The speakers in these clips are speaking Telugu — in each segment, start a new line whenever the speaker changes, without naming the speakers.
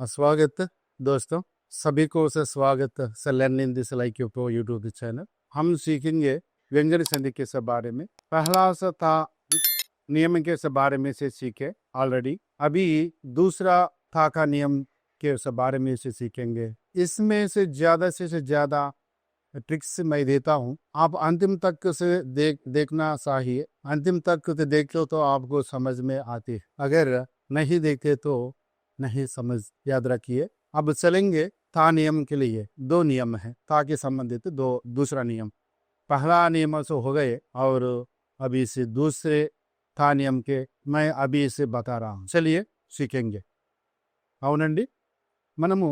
स्वागत दोस्तों। सभी को से स्वागत है learning this like YouTube channel. हम सीखेंगे व्यंजन संधि के बारे में। पहला सा था, नियम के बारे में से सीखे ऑलरेडी अभी दूसरा था का नियम के बारे में से सीखेंगे। इसमें से ज़्यादा से से ज़्यादा ट्रिक्स मैं देता हूँ। आप अंतिम तक से देख, देखना चाहिए। अंतिम तक से देखो तो आपको समझ में आती है। अगर नहीं देखे तो नहीं समझ याद रखिए अब चलेंगे था नियम के लिए दो नियम है था के संबंधित दो दूसरा नियम पहला नियम से हो गए और अभी से दूसरे था नियम के मैं अभी इसे बता रहा हूँ चलिए सीखेंगे అవునండి మనము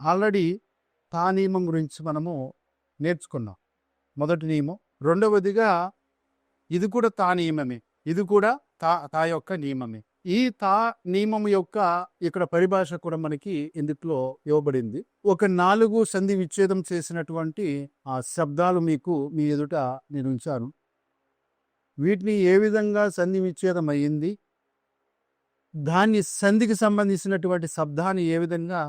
ఆల్రెడీ తా నియమం గురించి మనము నేర్చుకున్నాం మొదటి నియమం రెండవదిగా ఇది కూడా తా నియమమే ఇది కూడా తా తా యొక్క నియమమే ఈ తా నియమం యొక్క ఇక్కడ పరిభాష కూడా మనకి ఇందుట్లో ఇవ్వబడింది. ఒక నాలుగు సంధి విచ్ఛేదం చేసినటువంటి ఆ శబ్దాలు మీకు మీ ఎదుట నేను ఉంచాను. వీటిని ఏ విధంగా సంధి విచ్ఛేదం అయ్యింది? దాన్ని సంధికి సంబంధించినటువంటి శబ్దాన్ని ఏ విధంగా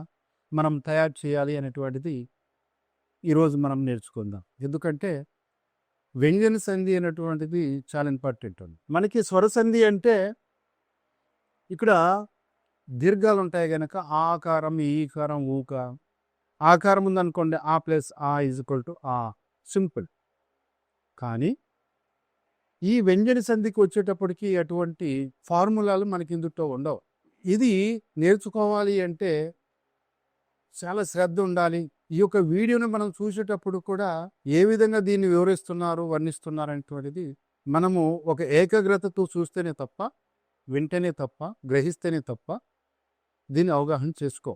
మనం తయారు చేయాలి అనేటువంటిది ఈరోజు మనం నేర్చుకుందాం. ఎందుకంటే వ్యంజన సంధి అనేటువంటిది చాలా ఇంపార్టెంట్ ఉంది మనకి స్వర సంధి అంటే ఇక్కడ దీర్ఘాలు ఉంటాయి కనుక ఆకారం ఈకారం ఊక ఆకారం ఉందనుకోండి ఆ ప్లస్ ఆ ఈజ్ ఈక్వల్ టు ఆ. సింపుల్. కానీ ఈ వ్యంజన సంధికి వచ్చేటప్పటికి అటువంటి ఫార్ములాలు మనకి ఇందులో ఉండవు. ఇది నేర్చుకోవాలి అంటే చాలా శ్రద్ధ ఉండాలి. ఈ యొక్క వీడియోని మనం చూసేటప్పుడు కూడా ఏ విధంగా దీన్ని వివరిస్తున్నారు వర్ణిస్తున్నారు అనేటువంటిది మనము ఒక ఏకాగ్రతతో చూస్తేనే తప్ప వింటేనే తప్ప గ్రహిస్తేనే తప్ప దీన్ని అవగాహన చేసుకో.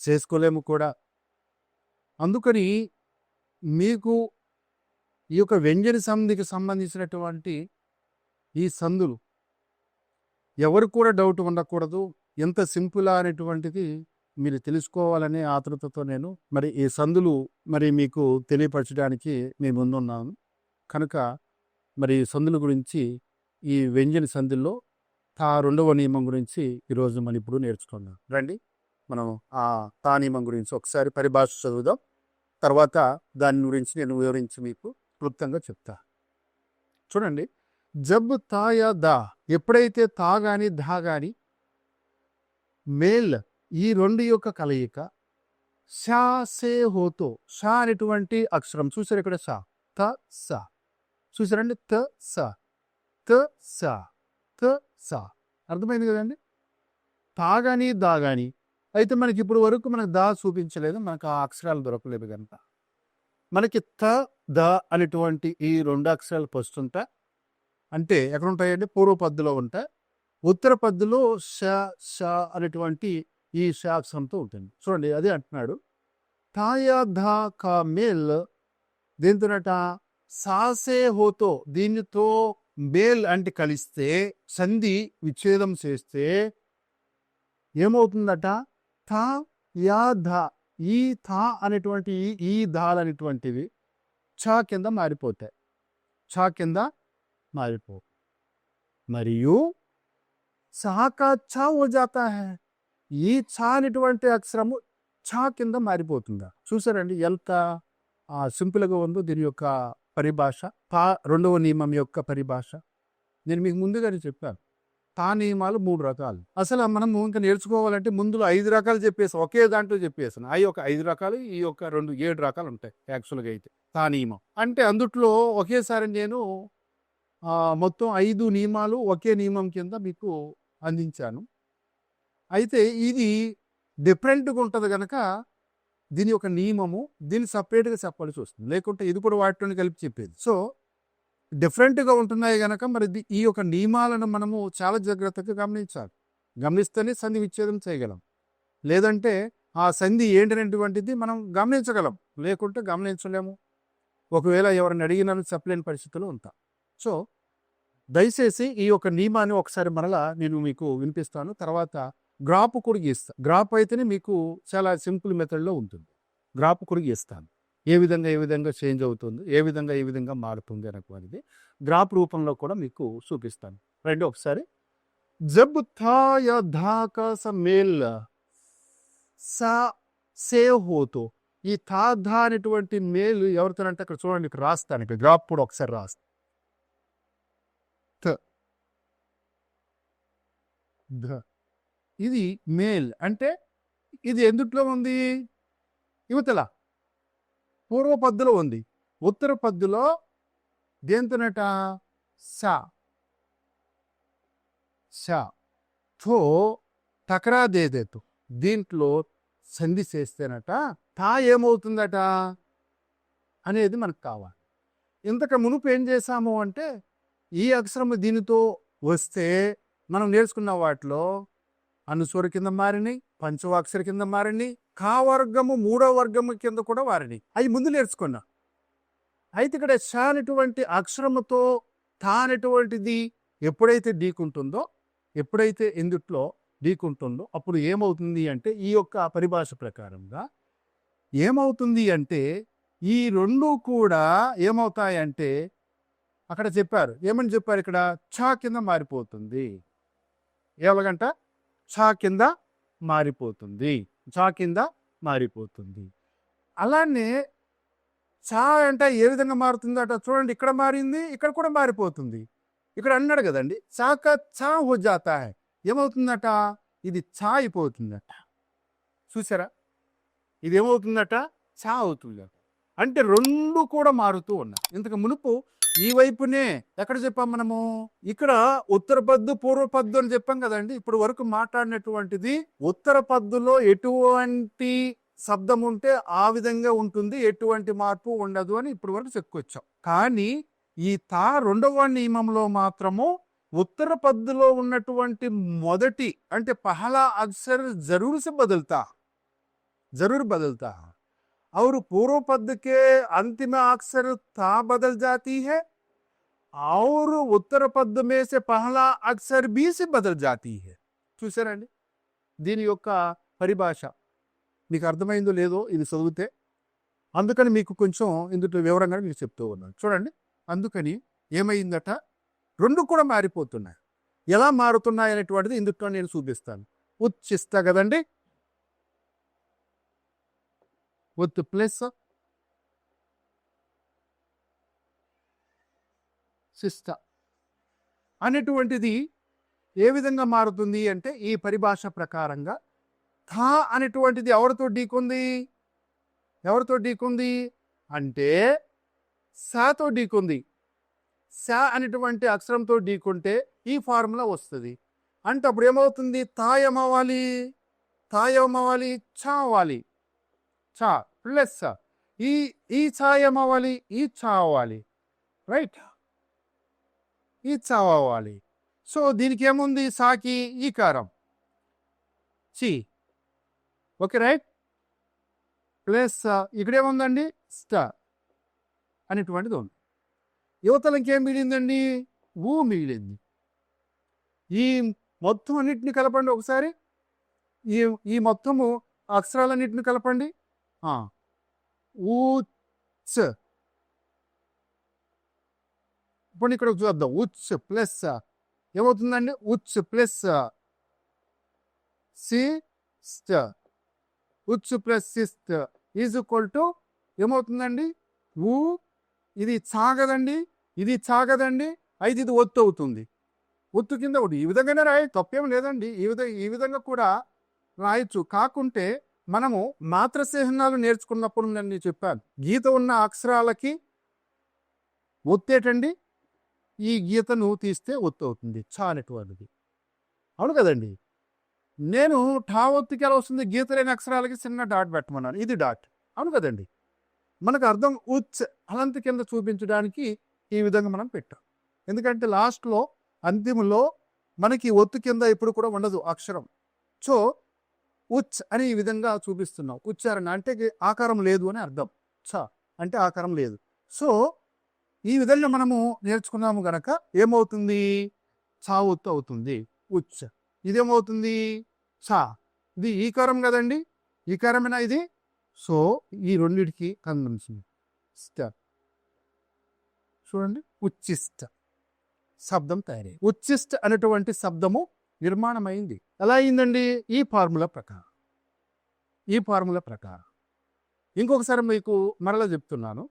చేసుకోలేము కూడా. అందుకని మీకు ఈ యొక్క వ్యంజన సంధికి సంబంధించినటువంటి ఈ సందులు ఎవరు కూడా డౌట్ ఉండకూడదు. ఎంత సింపులా అనేటువంటిది మీరు తెలుసుకోవాలనే ఆతృతతో నేను మరి ఈ సందులు మరి మీకు తెలియపరచడానికి మేము ముందున్నాను. కనుక మరి ఈ సందుల గురించి ఈ వ్యంజన సందుల్లో తా రెండవ నియమం గురించి ఈరోజు మనం ఇప్పుడు నేర్చుకుందాం. రండి మనం ఆ తా నియమం గురించి ఒకసారి పరిభాష చదువుదాం. తర్వాత దాని గురించి నేను వివరించి మీకు క్లుప్తంగా చెప్తా. చూడండి జబ్ తా యా దా ఎప్పుడైతే తా గాని ధా గాని మేల్ ఈ రెండు యొక్క కలయిక షా సే హోతో షా అనేటువంటి అక్షరం చూసారు ఇక్కడ షా త స. చూసారండి త స. త స. త సా. అర్థమైంది కదండి? తాగాని దాగాని. అయితే మనకి ఇప్పుడు వరకు మనకు దా చూపించలేదు. మనకు ఆ అక్షరాలు దొరకలేదు కనుక. మనకి త ద అనేటువంటి ఈ రెండు అక్షరాలు ఫస్ట్ అంటే ఎక్కడుంటాయండి పూర్వ పద్దులో ఉంటాయి ఉత్తర పద్దులో ష ష అనేటువంటి ఈ ష అక్షరంతో ఉంటుంది. చూడండి అదే అంటున్నాడు. తాయా ధా కా మేల్. దీంతో సాసే హోతో దీనితో మేల్ అంటే కలిస్తే సంధి విచ్ఛేదం చేస్తే ఏమవుతుందట? థా యా ధ ఈ థా అనేటువంటి ఈ- ఈ ధాల్ అనేటువంటివి ఛా కింద మారిపోతాయి. ఛా కింద మారిపో. మరియు సాకా ఛా ఓ హే. ఈ ఛా అనేటువంటి అక్షరము ఛా కింద మారిపోతుందా? చూసారండి ఎంత ఆ, సింపుల్గా ఉందో దీని యొక్క పరిభాష పా రెండవ నియమం యొక్క పరిభాష. నేను మీకు ముందుగానే చెప్పాను. తా నియమాలు మూడు రకాలు. అసలు మనం ఇంకా నేర్చుకోవాలంటే ముందులో ఐదు రకాలు చెప్పేసి. ఒకే దాంట్లో చెప్పేసాను. అవి ఒక ఐదు రకాలు ఈ యొక్క రెండు ఏడు రకాలు ఉంటాయి యాక్చువల్గా అయితే తా నియమం. అంటే అందుట్లో ఒకేసారి నేను మొత్తం ఐదు నియమాలు ఒకే నియమం కింద మీకు అందించాను. అయితే ఇది డిఫరెంట్గా ఉంటుంది కనుక దీని యొక్క నియమము దీన్ని సపరేట్గా చెప్పాల్సి వస్తుంది. లేకుంటే ఇది కూడా వాటిని కలిపి చెప్పేది. సో డిఫరెంట్గా ఉంటున్నాయి కనుక మరి ఈ యొక్క నియమాలను మనము చాలా జాగ్రత్తగా గమనించాలి. గమనిస్తేనే సంధి విచ్ఛేదం చేయగలం. లేదంటే ఆ సంధి ఏంటనేటువంటిది మనం గమనించగలం. లేకుంటే గమనించలేము. ఒకవేళ ఎవరిని అడిగినాను చెప్పలేని పరిస్థితులు ఉంటాం. సో దయచేసి ఈ యొక్క నియమాన్ని ఒకసారి మరలా నేను మీకు వినిపిస్తాను. తర్వాత గ్రాప్ కూడా గీస్తాను గ్రాప్ అయితేనే మీకు చాలా సింపుల్ మెథడ్లో ఉంటుంది. గ్రాప్ కూడా గీస్తాను ఏ విధంగా ఏ విధంగా చేంజ్ అవుతుంది ఏ విధంగా ఏ విధంగా మారుతుంది అనేది గ్రాప్ రూపంలో కూడా మీకు చూపిస్తాను. రెండు ఒకసారి. జబ్ థా యా స మేల్ సా సే హోతో. ఈ థా ధా అనేటువంటి మేలు ఎవరితోనంటే అక్కడ చూడండి ఇక్కడ రాస్తాను. ఇక్కడ గ్రాప్ కూడా ఒకసారి రాస్తా. ధ. ఇది మేల్ అంటే ఇది ఎందుట్లో ఉంది? యువతల పూర్వ పద్దులో ఉంది. ఉత్తర పద్దులో దేంతోనట? సా. సా. తో దీంట్లో సంధి చేస్తేనట తా ఏమవుతుందట? అనేది మనకు కావాలి. ఇంతక మునుపు ఏం చేశాము అంటే ఈ అక్షరము దీనితో వస్తే మనం నేర్చుకున్న వాటిలో అనుస్వర కింద మారినాయి పంచవాక్షర కింద మారినాయి కా వర్గము మూడో వర్గము కింద కూడా మారినాయి అవి ముందు నేర్చుకున్నా. అయితే ఇక్కడ ష అనేటువంటి అక్షరముతో తా అనేటువంటిది ఎప్పుడైతే ఢీకుంటుందో ఎప్పుడైతే ఎందుట్లో ఢీకుంటుందో అప్పుడు ఏమవుతుంది అంటే ఈ యొక్క పరిభాష ప్రకారంగా ఏమవుతుంది అంటే ఈ రెండు కూడా ఏమవుతాయంటే అక్కడ చెప్పారు. ఏమని చెప్పారు ఇక్కడ? ఛా కింద మారిపోతుంది. ఎలాగంట చా కింద మారిపోతుంది. ఛా కింద మారిపోతుంది. అలానే చా అంటే ఏ విధంగా మారుతుందట చూడండి. ఇక్కడ మారింది ఇక్కడ కూడా మారిపోతుంది. ఇక్కడ అన్నాడు కదండి. చాక చా హో జాతా ఏమవుతుందట? ఇది చా అయిపోతుందట. చూసారా? ఇది ఏమవుతుందట చా అవుతుందట. అంటే రెండు కూడా మారుతూ ఉన్నాయి. ఇంతకు మునుపు ఈ వైపునే ఎక్కడ చెప్పాం మనము? ఇక్కడ ఉత్తర పద్దు పూర్వ పద్దు అని చెప్పాం కదండి. ఇప్పుడు వరకు మాట్లాడినటువంటిది ఉత్తర పద్దులో ఎటువంటి శబ్దం ఉంటే ఆ విధంగా ఉంటుంది. ఎటువంటి మార్పు ఉండదు అని ఇప్పుడు వరకు చెప్పుకొచ్చాం. కానీ ఈ తా రెండవ నియమంలో మాత్రము ఉత్తర పద్దులో ఉన్నటువంటి మొదటి అంటే పహలా అక్షర్ జరూర్ బదులుతా. జరూర్ బదులుతా. और पूर्व पद के अंतिम अक्षर ता बदल जाती है और उत्तर पद में से पहला अक्षर भी से बदल जाती है చూసారండి దీని యొక్క పరిభాష మీకు అర్థమైందో లేదో ఇది చదివితే అందుకని మీకు కొంచెం ఇందులో వివరంగా మీకు చెప్తూ ఉన్నాను చూడండి అందుకని ఏమైందట రెండు కూడా మారిపోతున్నాయి ఎలా మారుతున్నాయి అనేటువంటిది ఇందులో నేను చూపిస్తాను ఉచ్చిస్తా కదండి విత్ ప్లస్ సిస్ట అనేటువంటిది ఏ విధంగా మారుతుంది అంటే ఈ పరిభాష ప్రకారంగా థా అనేటువంటిది ఎవరితో ఢీకుంది ఎవరితో ఢీకుంది అంటే సాతో ఢీకుంది సా అనేటువంటి అక్షరంతో ఢీకుంటే ఈ ఫార్ములా వస్తుంది. అంటే అప్పుడు ఏమవుతుంది? తా ఏమవ్వాలి? తా ఏమవ్వాలి? ఛా అవ్వాలి. చా ప్లస్ ఈ ఈ ఛా ఏమవ్వాలి ఈ ఛా అవ్వాలి రైట్ ఈ ఛా అవ్వాలి సో దీనికి ఏముంది సాకి ఈ కారం చి ఓకే రైట్ ప్లస్ ఇక్కడేముందండి స్టార్ అనేటువంటిది ఉంది యువతలు ఇంకేం మిగిలిందండి ఊ మిగిలింది ఈ మొత్తం అన్నిటిని కలపండి ఒకసారి ఈ ఈ మొత్తము అక్షరాలన్నిటిని కలపండి ఉచ్ ఇప్పుడు ఇక్కడ చూద్దాం. ఉచ్ ప్లస్. ఏమవుతుందండి? ఉచ్ ప్లస్. సిస్ట్. ఉచ్ ప్లస్ సిస్ట్ ఈజ్ ఈక్వల్ టు ఏమవుతుందండి? ఊ ఇది చాగదండి ఇది చాగదండి అయితే ఇది ఒత్తు అవుతుంది. ఒత్తు కింద ఒకటి. ఈ విధంగానే రాయి తప్పేం లేదండి. ఈ విధ ఈ విధంగా కూడా రాయొచ్చు. కాకుంటే మనము మాత్ర చిహ్నాలు నేర్చుకున్నప్పుడు నేను చెప్పాను. గీత ఉన్న అక్షరాలకి ఒత్తేటండి. ఈ గీతను తీస్తే ఒత్తు అవుతుంది. చా అనేటువంటిది అవును కదండి? నేను ఠా ఒత్తికి ఎలా వస్తుంది? గీత లేని అక్షరాలకి చిన్న డాట్ పెట్టమన్నాను. ఇది డాట్. అవును కదండి? మనకు అర్థం ఉచ్ అలంత కింద చూపించడానికి ఈ విధంగా మనం పెట్టాం. ఎందుకంటే లాస్ట్లో అంతిమలో మనకి ఒత్తు కింద ఇప్పుడు కూడా ఉండదు అక్షరం. సో ఉచ్ అని ఈ విధంగా చూపిస్తున్నాం ఉచ్చారణ అంటే ఆకారం లేదు అని అర్థం. చ అంటే ఆకారం లేదు. సో ఈ విధంగా మనము నేర్చుకున్నాము గనక ఏమవుతుంది? చా ఒత్తు అవుతుంది. ఉచ్. ఇదేమవుతుంది? చా ఇది ఈకారం కదండి. ఈకారమేనా ఇది? సో ఈ రెండిటికి కన్వెన్షన్. స్ట చూడండి. ఉచ్చిష్ట. శబ్దం తయారై ఉచ్చిష్ట అనేటువంటి శబ్దము నిర్మాణమైంది. ఎలా అయిందండి? ఈ ఫార్ములా ప్రకారం. ఈ ఫార్ములా ప్రకారం. ఇంకొకసారి మీకు మరలా చెప్తున్నాను.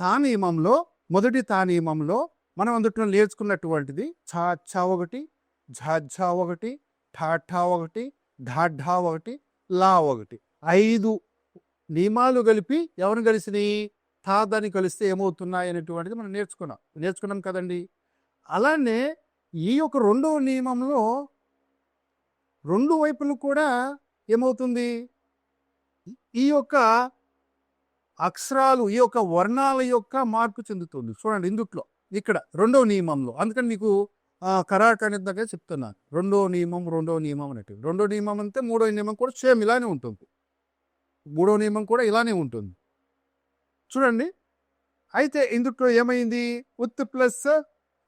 తా నియమంలో మొదటి తా నియమంలో మనం అందుట్లో నేర్చుకున్నటువంటిది ఛా ఛా ఒకటి ఝాఝా ఒకటి ఠాఠా ఒకటి ఢాఢా ఒకటి లా ఒకటి. ఐదు నియమాలు కలిపి ఎవరిని కలిసినాయి? తాదాన్ని కలిస్తే ఏమవుతున్నాయి అనేటువంటిది మనం నేర్చుకున్నాం. నేర్చుకున్నాం కదండి. అలానే ఈ యొక్క రెండవ నియమంలో రెండు వైపులు కూడా ఏమవుతుంది? ఈ యొక్క అక్షరాలు ఈ యొక్క వర్ణాల యొక్క మార్పు చెందుతుంది. చూడండి ఇందుట్లో ఇక్కడ రెండవ నియమంలో. అందుకని నీకు కరాట అనేది దగ్గర చెప్తున్నాను రెండో నియమం రెండో నియమం అనేటివి. రెండో నియమం అంటే మూడో నియమం కూడా సేమ్ ఇలానే ఉంటుంది. మూడో నియమం కూడా ఇలానే ఉంటుంది. చూడండి. అయితే ఇందుట్లో ఏమైంది? ఉత్ ప్లస్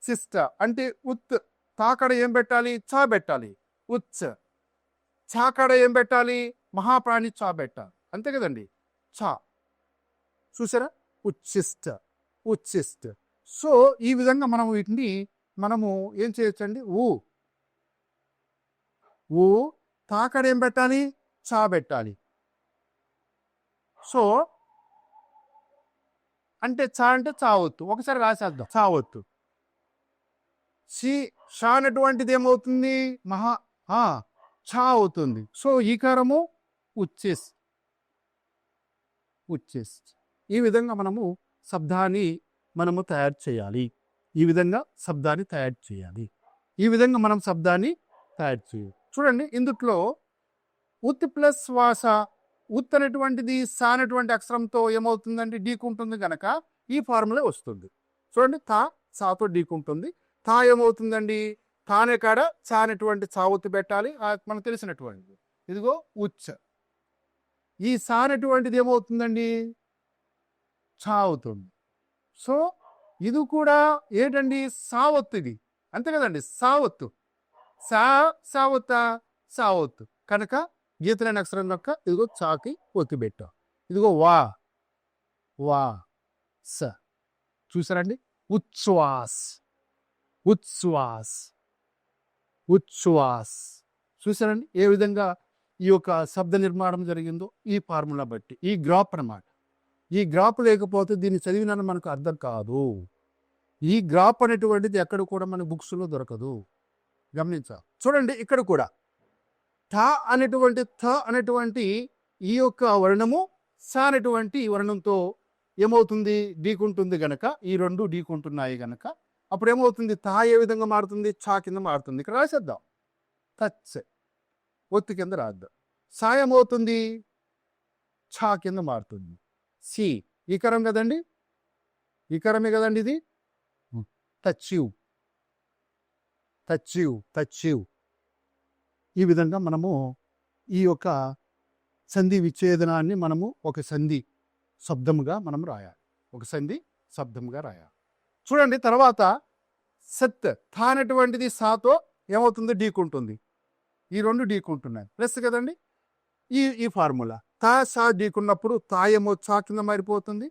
సిస్ట అంటే ఉత్. తాకడ ఏం పెట్టాలి? చా పెట్టాలి. ఉత్ చాకడ ఏం పెట్టాలి? మహాప్రాణి చా పెట్టాలి. అంతే కదండి? చా చూసారా? ఉచ్చిష్ట ఉచ్చిష్ట సో ఈ విధంగా మనం వీటిని మనము ఏం చేయొచ్చండి? ఊ. ఊ. తాకడ ఏం పెట్టాలి? చా పెట్టాలి. సో అంటే చా అంటే చావొత్తు ఒకసారి రాసేద్దాం. చావొత్తు సి షా అనేటువంటిది ఏమవుతుంది మహా ఆ, ఛా అవుతుంది. సో ఈకారము ఉచ్చేస్. ఉచ్చేస్. ఈ విధంగా మనము శబ్దాన్ని మనము తయారు చేయాలి. ఈ విధంగా శబ్దాన్ని తయారు చేయాలి. ఈ విధంగా మనం శబ్దాన్ని తయారు చేయాలి. చూడండి ఇందుట్లో ఉత్ ప్లస్ శ్వాస ఉత్ అనేటువంటిది సా అనేటువంటి అక్షరంతో ఏమవుతుందంటే డీకుంటుంది కనుక ఈ ఫార్ములా వస్తుంది. చూడండి తా సాతో డీకుంటుంది. తా ఏమవుతుందండి తానే కాడ చానటువంటి చావుతు పెట్టాలి. మనకు తెలిసినటువంటిది. ఇదిగో ఉచ్చ. ఈ సానటువంటిది ఏమవుతుందండి? చావుతుంది. సో ఇది కూడా ఏంటండి? సావత్తు ఇది అంతే కదండి? సావత్తు. సా సావత్త సావత్తు. కనుక గీతలైన అక్షరం యొక్క ఇదిగో చాకి ఒత్తిపెట్టాం ఇదిగో వా. వా. స. చూసారండి ఉచ్ఛ్వాస్. ఉచ్ఛ్వాస్. ఉచ్ఛ్వాస్. చూసారండి ఏ విధంగా ఈ యొక్క శబ్ద నిర్మాణం జరిగిందో ఈ ఫార్ములా బట్టి ఈ గ్రాప్ అన్నమాట. ఈ గ్రాప్ లేకపోతే దీన్ని చదివినా మనకు అర్థం కాదు. ఈ గ్రాప్ అనేటువంటిది ఎక్కడ కూడా మన బుక్స్లో దొరకదు. గమనించాలి చూడండి ఇక్కడ కూడా. థ అనేటువంటి థ అనేటువంటి ఈ యొక్క వర్ణము స అనేటువంటి వర్ణంతో ఏమవుతుంది? ఢీకుంటుంది గనక ఈ రెండు ఢీకుంటున్నాయి గనక అప్పుడు ఏమవుతుంది తా ఏ విధంగా మారుతుంది చా కింద మారుతుంది. ఇక్కడ రాసేద్దాం. టచ్ ఒత్తి కింద రాద్దాం. సా ఏమవుతుంది ఛా కింద మారుతుంది. సి. ఈకరం కదండి? ఈకరమే కదండి ఇది? టచ్యు టచ్యు టచ్యు ఈ విధంగా మనము ఈ యొక్క సంధి విచ్ఛేదనాన్ని మనము ఒక సంధి శబ్దముగా మనం రాయాలి. ఒక సంధి శబ్దముగా రాయాలి. చూడండి తర్వాత సత్ థా అనేటువంటిది సాతో ఏమవుతుంది? ఢీకుంటుంది ఈ రెండు ఢీకుంటున్నాయి ప్లస్ కదండి? ఈ ఈ ఫార్ములా. తా సా ఢీకున్నప్పుడు తా ఏమో చా కింద మారిపోతుంది.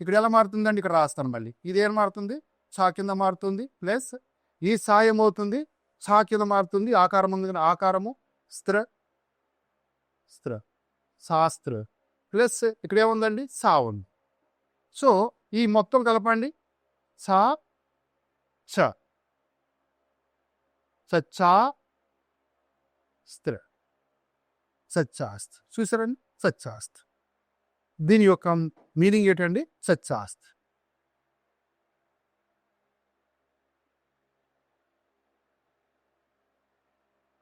ఇక్కడ ఎలా మారుతుందండి? ఇక్కడ రాస్తాను మళ్ళీ. ఇది ఏం మారుతుంది? చా కింద మారుతుంది ప్లస్ ఈ సా ఏమవుతుంది? చా కింద మారుతుంది. ఆకారం ఉంది కానీ ఆకారము స్త్ర స్త్ర శాస్త్ర ప్లస్ ఇక్కడ ఏముందండి? సా ఉంది. సో ఈ మొత్తం కలపండి. సా చ సచ్చా స్త్ర సచ్చాస్త్ చూసారండి సచ్చాస్త్ దీని యొక్క మీనింగ్ ఏంటండి? సచ్చాస్త్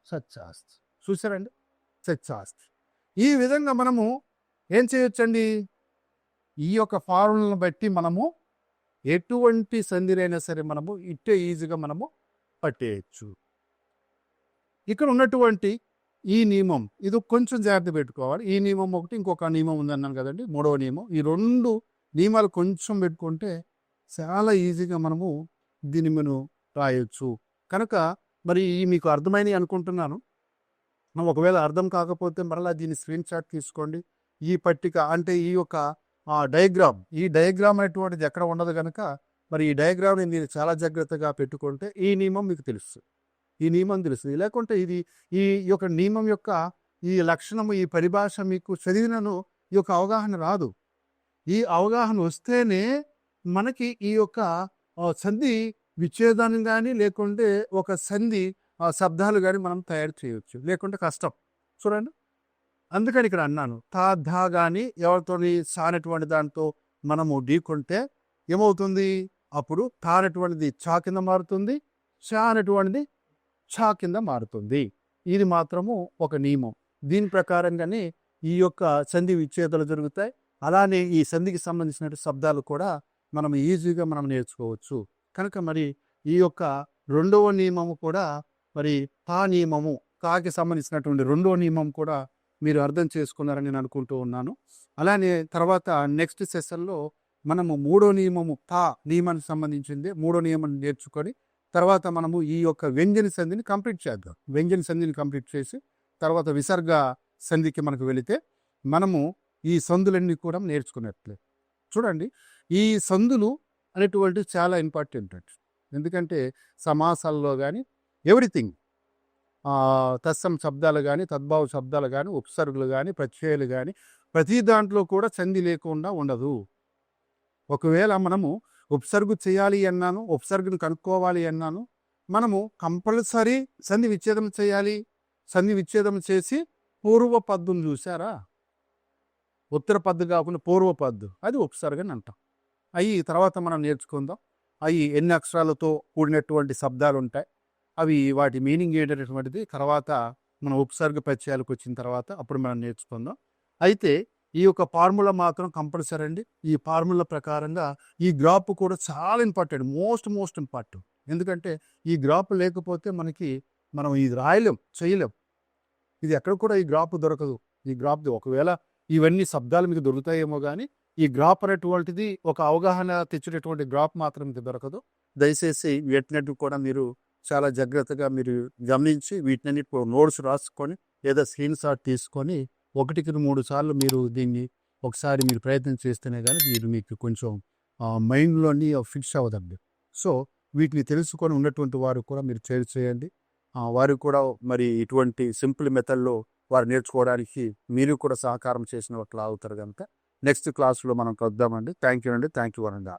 సచ్చాస్త్ చూసారండి సచ్చాస్త్ ఈ విధంగా మనము ఏం చేయొచ్చండి? ఈ యొక్క ఫార్ములను బట్టి మనము ఎటువంటి సంధినైనా సరే మనము ఇట్టే ఈజీగా మనము పట్టేయచ్చు. ఇక్కడ ఉన్నటువంటి ఈ నియమం ఇది కొంచెం జాగ్రత్త పెట్టుకోవాలి. ఈ నియమం ఒకటి ఇంకొక నియమం ఉందన్నాను కదండి మూడవ నియమం. ఈ రెండు నియమాలు కొంచెం పెట్టుకుంటే చాలా ఈజీగా మనము దీన్ని మనం రాయొచ్చు. కనుక మరి ఈ మీకు అర్థమైనవి అనుకుంటున్నాను. మనం ఒకవేళ అర్థం కాకపోతే మరలా దీన్ని స్క్రీన్ షాట్ తీసుకోండి. ఈ పట్టిక అంటే ఈ యొక్క ఆ డయాగ్రామ్ ఈ డయాగ్రామ్ అనేటువంటిది ఎక్కడ ఉండదు కనుక మరి ఈ డయాగ్రామ్ని మీరు చాలా జాగ్రత్తగా పెట్టుకుంటే ఈ నియమం మీకు తెలుస్తుంది. ఈ నియమం తెలుస్తుంది. లేకుంటే ఇది ఈ యొక్క నియమం యొక్క ఈ లక్షణము ఈ పరిభాష మీకు చదివినను ఈ యొక్క అవగాహన రాదు. ఈ అవగాహన వస్తేనే మనకి ఈ యొక్క సంధి విచ్ఛేదాన్ని కానీ లేకుంటే ఒక సంధి ఆ, శబ్దాలు కానీ మనం తయారు చేయవచ్చు. లేకుంటే కష్టం. చూడండి. అందుకని ఇక్కడ అన్నాను తా ధా కానీ ఎవరితోని సానటువంటి దాంతో మనము ఢీకొంటే ఏమవుతుంది? అప్పుడు తా అనేటువంటిది చా కింద మారుతుంది చా అనేటువంటిది చా కింద మారుతుంది. ఇది మాత్రము ఒక నియమం. దీని ప్రకారంగానే ఈ యొక్క సంధి విచ్ఛేదాలు జరుగుతాయి. అలానే ఈ సంధికి సంబంధించిన శబ్దాలు కూడా మనం ఈజీగా మనం నేర్చుకోవచ్చు. కనుక మరి ఈ యొక్క రెండవ నియమము కూడా మరి తా నియమము కాకి సంబంధించినటువంటి రెండవ నియమం కూడా మీరు అర్థం చేసుకున్నారని నేను అనుకుంటూ ఉన్నాను. అలానే తర్వాత నెక్స్ట్ సెషన్లో మనము మూడో నియమము తా నియమానికి సంబంధించింది మూడో నియమం నేర్చుకొని తర్వాత మనము ఈ యొక్క వ్యంజన సంధిని కంప్లీట్ చేద్దాం. వ్యంజన సంధిని కంప్లీట్ చేసి తర్వాత విసర్గ సంధికి మనకు వెళితే మనము ఈ సందులన్నీ కూడా నేర్చుకున్నట్లే. చూడండి ఈ సందులు అనేటువంటి చాలా ఇంపార్టెంట్ ఎందుకంటే సమాసాల్లో కానీ ఎవ్రీథింగ్ తత్సం శబ్దాలు కానీ తద్భావ శబ్దాలు కానీ ఉపసర్గులు కానీ ప్రత్యయాలు కానీ ప్రతి దాంట్లో కూడా సంధి లేకుండా ఉండదు. ఒకవేళ మనము ఉపసర్గు చేయాలి అన్నాను ఉపసర్గును కనుక్కోవాలి అన్నాను మనము కంపల్సరీ సంధి విచ్ఛేదం చేయాలి. సంధి విచ్ఛేదం చేసి పూర్వ పద్దును చూసారా ఉత్తర పద్దు కాకుండా పూర్వ పద్దు అది ఉపసర్గని అంటాం. అవి తర్వాత మనం నేర్చుకుందాం. అవి ఎన్ని అక్షరాలతో కూడినటువంటి శబ్దాలు ఉంటాయి. అవి వాటి మీనింగ్ ఏంటనేటువంటిది తర్వాత మనం ఉపసర్గ పరిచయాలకు వచ్చిన తర్వాత అప్పుడు మనం నేర్చుకుందాం. అయితే ఈ యొక్క ఫార్ములా మాత్రం కంపల్సరీ అండి. ఈ ఫార్ములా ప్రకారంగా ఈ గ్రాఫ్ కూడా చాలా ఇంపార్టెంట్ మోస్ట్ మోస్ట్ ఇంపార్టెంట్. ఎందుకంటే ఈ గ్రాఫ్ లేకపోతే మనకి మనం ఇది రాయలేం చేయలేం. ఇది ఎక్కడ కూడా ఈ గ్రాఫ్ దొరకదు. ఈ గ్రాఫ్ ఒకవేళ ఇవన్నీ శబ్దాలు మీకు దొరుకుతాయేమో కానీ ఈ గ్రాఫ్ అనేటువంటిది ఒక అవగాహన తెచ్చేటటువంటి గ్రాఫ్ మాత్రం మీకు దొరకదు. దయచేసి వీటినట్టు కూడా మీరు చాలా జాగ్రత్తగా మీరు గమనించి వీటిని నోట్స్ రాసుకొని లేదా స్క్రీన్ షాట్ తీసుకొని ఒకటికి మూడు సార్లు మీరు దీన్ని ఒకసారి మీరు ప్రయత్నం చేస్తేనే కానీ మీరు మీకు కొంచెం మైండ్లోని ఫిక్స్ అవ్వదండి. సో వీటిని తెలుసుకొని ఉన్నటువంటి వారు కూడా మీరు చేరు చేయండి. వారు కూడా మరి ఇటువంటి సింపుల్ మెథడ్లో వారు నేర్చుకోవడానికి మీరు కూడా సహకారం చేసిన వాటిలో అవుతారు కనుక నెక్స్ట్ క్లాస్లో మనం కలుద్దామండి. థ్యాంక్ యూ అండి. థ్యాంక్ యూ వరంగా